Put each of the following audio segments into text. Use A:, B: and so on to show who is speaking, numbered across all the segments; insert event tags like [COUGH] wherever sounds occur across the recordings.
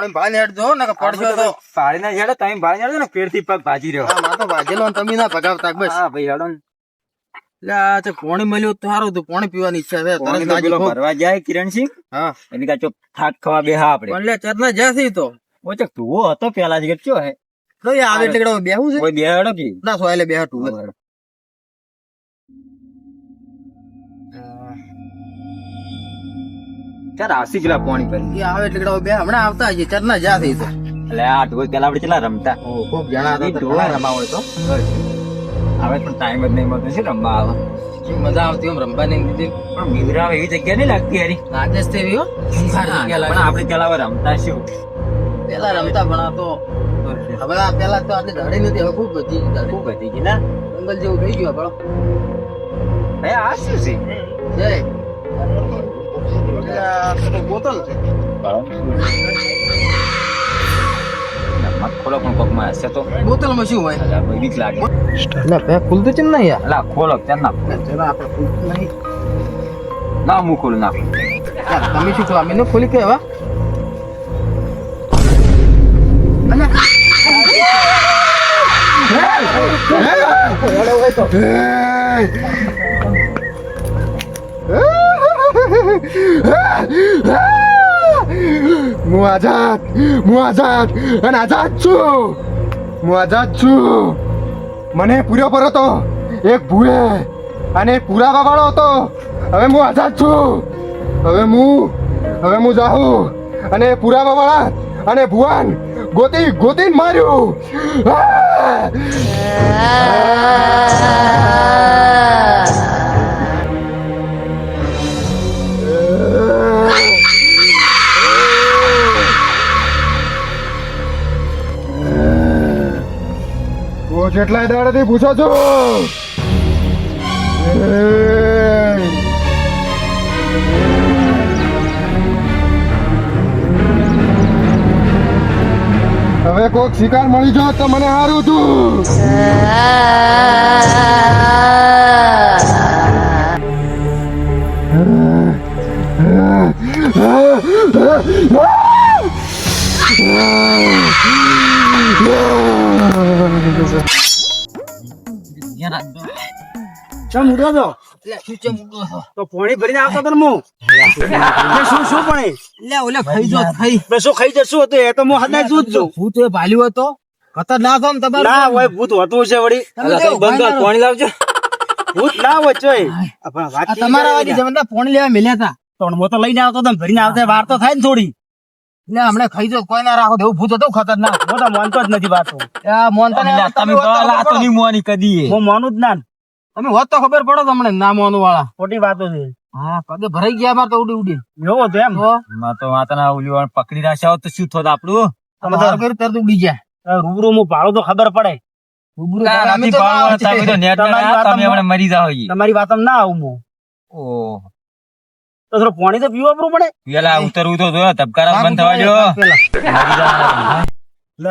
A: પોણી ભાઈ હેડ જો ને પડશો તો
B: ભાળી ના હેડો તમે ભાળી ના હેડો ને પેડથી પગ ભાજી રહ્યો.
A: હા, તો ભાજેલો તમે ના ભગાવતા બસ.
B: હા ભાઈ હેડો ને.
A: એટલે આ મળ્યું તો સારું હતું પોણી પીવાની ઈચ્છા છે. તરત
B: પેલો ભરવા જાય કિરણસિંહ.
A: હા.
B: એની કાચો થાક ખાવા બેહા આપણે.
A: એટલે ચરના જ્યાંથી તો.
B: ઓચક તું હતો પેલા જ ચો હે.
A: તો એ આવે એટલે બેહું છે.
B: કોઈ બે હેડો કે.
A: ના સોયલે બેહ તું
B: ચાલ આસી પેલા પાણી
A: ભરી આવે એટલે બે હમણાં આવતા હજી ચરના જ્યાંથી થઈ
B: એટલે આ ઢોલ પેલા આપણે કેટલા રમતા?
A: ખૂબ જણા ઘણા રમાવ હોય તો.
B: હવે તો ટાઈમ જ નહીં મળતો છે રમવા આવે?
A: જે મજા આવતી હોય રમવા નહીં દીધી
B: પણ મીરા એવી જગ્યા નહીં લાગતી યારી
A: રાજેશ તે રહ્યો
B: પણ આપણે પેલા હવે રમતા શું?
A: પેલા રમતા પણ આ તો હવે આ પેલા તો આટલી દાડી નથી હવે ખૂબ વધી
B: ખૂબ હતી ગઈ ના?
A: જંગલ જેવું થઈ ગયું આપણો.
B: આ શું છે?
A: જય. બોતલ છે.
B: મત ખોલો પણ પગમાં હશે તો
A: બોતલમાં શું હોય?
B: બીક લાગે
A: એટલે પેક ખુલતું છે ને યાર?
B: અલા ખોલો ત્યાં ના
A: જરા આપણે ખુલતું નહીં.
B: ના હું ખોલું નાખું.
A: તમે શું ખોલા? મેં ખોલી કે હવે?
C: હું આઝાદ હું આઝાદ અને આઝાદ છું. હું આઝાદ છું. મને પૂરો પર હતો, એક ભૂએ, અને પુરાવા વાળો હતો. હવે હું આઝાદ છું. હવે હું હવે હું જાઉં અને પુરાવા વાળા અને ભુવાન ગોતી ગોતીને માર્યું. ઓ દાડાથી પૂછો છો! હવે કોક શિકાર મળી જો તો મને સારું હતું
B: ચમ ઉડો તો
A: એટલે શું છે છો?
B: તો પોણી ભરીને આવતો તો હું. શું શું પણ?
A: એટલે ઓલે ખાઈ જો ખાઈ.
B: શું ખાઈ જશું હતું? એ તો હું હદાય જ જો
A: ભૂત એ ભાલ્યું હતો. ખતરનાક આમ તમારું.
B: ના હોય ભૂત હતું છે વળી. બંધ પાણી લાવજો. ભૂત ના હોય ચોય આ પણ વાત
A: તમારા વાળી જમણા પોણી લેવા મેલ્યા હતા.
B: પણ હું તો લઈને આવતો તો ભરીને આવતા વાર તો થાય ને થોડી.
A: એટલે હમણે ખાઈ જો કોઈ ના રાખો તો એવું ભૂત હતું ખતરનાક.
B: હું તો માનતો જ નથી વાતો.
A: મોનતો તમે રાતો ની
B: મોની કદી હું માનું જ ના.
A: તમે હોત તો ખબર પડો તમને ના વાળા.
B: ખોટી વાતો છે.
A: હા પગે ભરાઈ ગયા મારે તો ઉડી ઉડી.
B: એવો તો એમ. માં તો વાતના ઓલી પકડી રાખ્યા હોત તો શું થોત આપણું?
A: તમે તો કરી તરત ઉડી ગયા.
B: રૂબરૂ હું ભાડું તો ખબર પડે. તમારી વાત ના આવું હું. ઓહ. તો થોડું પાણી તો પીવા પડવું પડે. પેલા ઉતરવું તો ધબકારા બંધ થવા જો. લે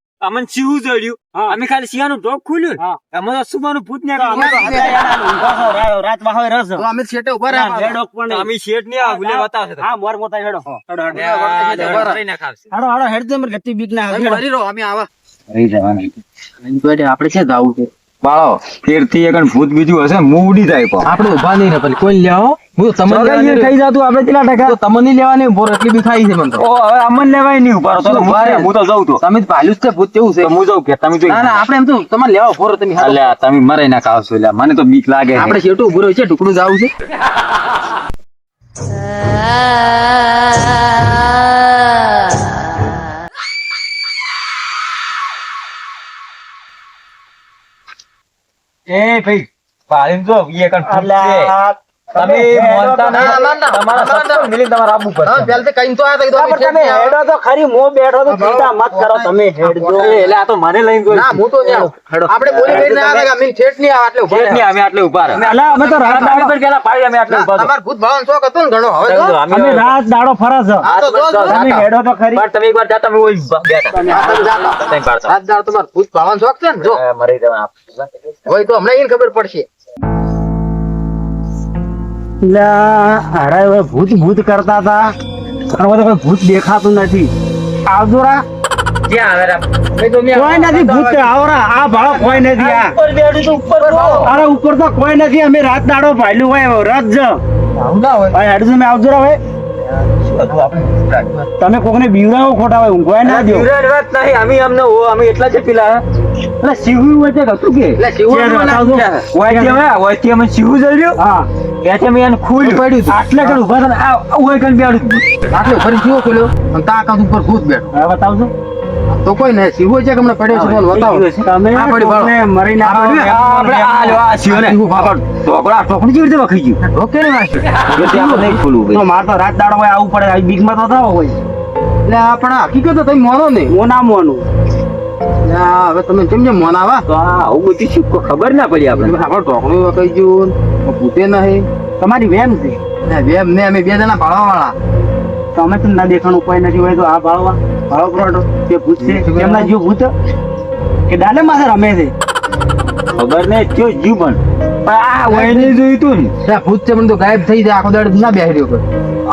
D: અમને શિવું જડ્યું.
B: હા.
D: અમે ખાલી શિયાનું ઢોક ખુલ્યું. અમે તો સુબાનું ભૂત ને
B: રાત વાહોય રસ.
A: અમે શેઠે ઊભા રહ્યા
B: હેડો પણ
D: અમે શેટ ને આ ગુલે બતાવશે છે.
B: હા, મોર મોતા હેડો. હેડો, હેડો. હેડ દે મને ગતિ બીક ના હરી
A: રો રહો અમે આવા.
B: આપણે
A: આપણે છે જવું છે.
B: બાળો ફેરથી એક ભૂત બીજું હશે મૂડી થાય જાય પણ.
A: આપણે ઊભા નહીં ને કોઈ લેવો. હું તમને લેવા નહીં
B: ખાઈ જતું આપણે કેટલા ટકા?
A: તમને નહીં લેવાની બોર એટલી બી ખાઈ છે મને તો.
B: ઓ હવે અમન લેવાય નહીં ઊભા તો તો
A: ઊભા
B: હું તો જઉં તો.
A: તમે જ ભાલ્યું છે ભૂત કેવું છે?
B: હું જઉં કે તમે જોઈ
A: ના ના આપણે એમ તો તમારે લેવા બોર તમે હાલો.
B: અલ્યા તમે મરે ના ખાવશો લે મને તો બીક લાગે
A: આપણે છેટું ઉભું રહ્યું છે ટુકડું જાવું છે. [LAUGHS]
B: એ ભાઈ પાડીને જો એ કણ ભૂત છે. તમે મોનતા નહીં. તમારા. સત્સંગ મિલી તમારે આવવું પડશે.
A: હા, પહેલેથી તો આયા તા
B: પણ
A: તમે
B: તમે હેડો તો ખરી મો બેઠો તો ચિંતા મત કરો તમે હેડજો
D: એટલે આ તો મને લઈને ગયો
A: ના, હું તો ત્યાં આવું. આપણે બોલી કરીને આયા તા ઠેઠ નહીં આવે એટલે
D: ઊભા ની અમે આટલે ઊભા રહે
B: અલા, અમે તો રાત દાડો
D: પેલા પાડી અમે આટલે ઊભા
A: તમારે ભૂત ભાવન શોખ હતો ને ઘણો હવે જો.
B: અમે રાત દાડો ફરસ
A: આ તો.
B: તમે હેડો તો ખરી
D: પણ તમે એકવાર જાતા અમે ઓય બેઠા
A: તમે જાતા.
D: તમે પાડતા.
A: રાત દાડો તમારે ભૂત ભાવન શોખ છે ને જો
D: મરી.
A: હોય તો હમણાં એને ખબર પડશે
B: હવે ભૂત ભૂત કરતા હતા. હવે તો કોઈ ભૂત દેખાતું નથી. આવજો રા? કોઈ નથી ભૂત. આવરા આ ભાળો કોઈ નથી આ. અરે ઉપર તો કોઈ નથી. અમે રાત દાડો ભાયલું હોય રજ જ. ભાઈ આવજો રા હવે તમે કોકને બીવડાવો ખોટા હોય ઊંઘવાય ના દો.
D: બીવરાની વાત નહીં, અમે અમને ઓ- અમે એટલા છે પેલા.
B: એટલે શિવું હોય તે હતું કે?
A: એટલે શિવું
B: હોય
A: નામ હોય?
D: ઓયથી અમે શિવ જડ્યું
B: હા.
D: અમે એને ખોલ્યું.
A: પડ્યું
B: આટલે કણ ઊભા હતા આ ઓય કણ બેઠું
A: આટલે ફરી શિવો ખોલ્યો? અને તાકાત ઉપર ભૂત બેઠો.
B: હવે બતાવજો.
A: તો કોઈ નહીં શિવો છે કે હમણાં પડ્યો છે ફોન? બતાવો.
B: તમે
A: આ પડી ભાળો.
B: કોકને મરીને
A: આપણે આ. લ્યો, આ.
B: શિવ બાપા, ઢોકળા, ઢોકળી કેવી રીતે વખાઈ ગયું?
A: ઓકે ને
D: આપણે નહીં ભાઈ.
B: તો માર તો રાત દાડો હોય આવું પડે આ બીકમાં તો થાવ હોય.
A: એટલે આપણે હકીકત તો તમે મોનો
B: ને. ના મોનું.
A: એટલે હવે તમે કેમ જેમ મોનાવા?
D: તો આવું બધું શું ખબર ના પડી આપણે?
A: આપણે ઢોકળું વખાઈ ગયું પૂતે નહીં.
B: તમારી વેમ છે?
A: ને વેમ ને અમે બે જણા ભાળવા વાળા
B: તમે તો ના દેખાણું કોઈ નથી હોય તો આ ભાળવા. ભાળો પરોઠો તે પૂછશે એમના જીવ ભૂત કે દાદા માથે રમે છે?
D: ખબર નહીં કયો જીવ પણ. આ જોયું તું ને?
A: ભૂત છે મને તો ગાયબ થઈ જાય આખો દાડો ના બેહી રહ્યો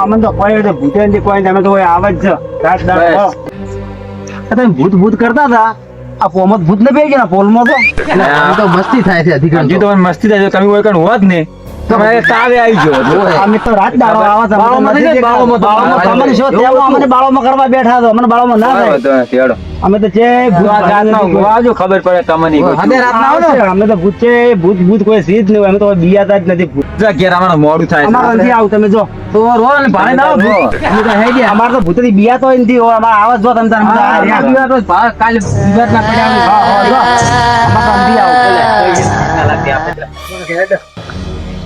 B: અમને તો કોઈ ભૂતે નથી કોઈ. અમે તો આવે જ છે. રાત દાડો તમે ભૂત ભૂત કરતા હતા? આ પોમત ભૂત ને બેસી ગયા પોલમાં તો?
A: તો મસ્તી થાય છે અધિકાંશ
D: હજી તો મસ્તી થાય છે, તમે હોય કણ હોત ને તાવે આવી ગયો.
B: અમે તો રાત દાડો આવા હતા.
A: બાળોમાં.
B: અમને કરવા બેઠા હતો અમને બાળોમાં ના થાય. અમે તો છે ભૂત
D: આ જાતનો આવજો ખબર પડે તમને
A: હોય. રાત ના. આવો
B: અમે તો ભૂત છે ભૂત ભૂત કોઈ સીધ નહીં અમે તો બિયાતા જ નથી ભૂત.
D: જા ઘેર મોડું થાય
B: અમારે નથી આવું તમે જો.
A: તો રો ને ભાડે ના આવો ભૂત. અમે તો હે ગયા.
B: અમારે તો ભૂતની બિયા તો નથી અમારે આવાજ જો તમે તાર અમે તો
A: કાલે ના પડ્યા
B: જો. અમારે આવું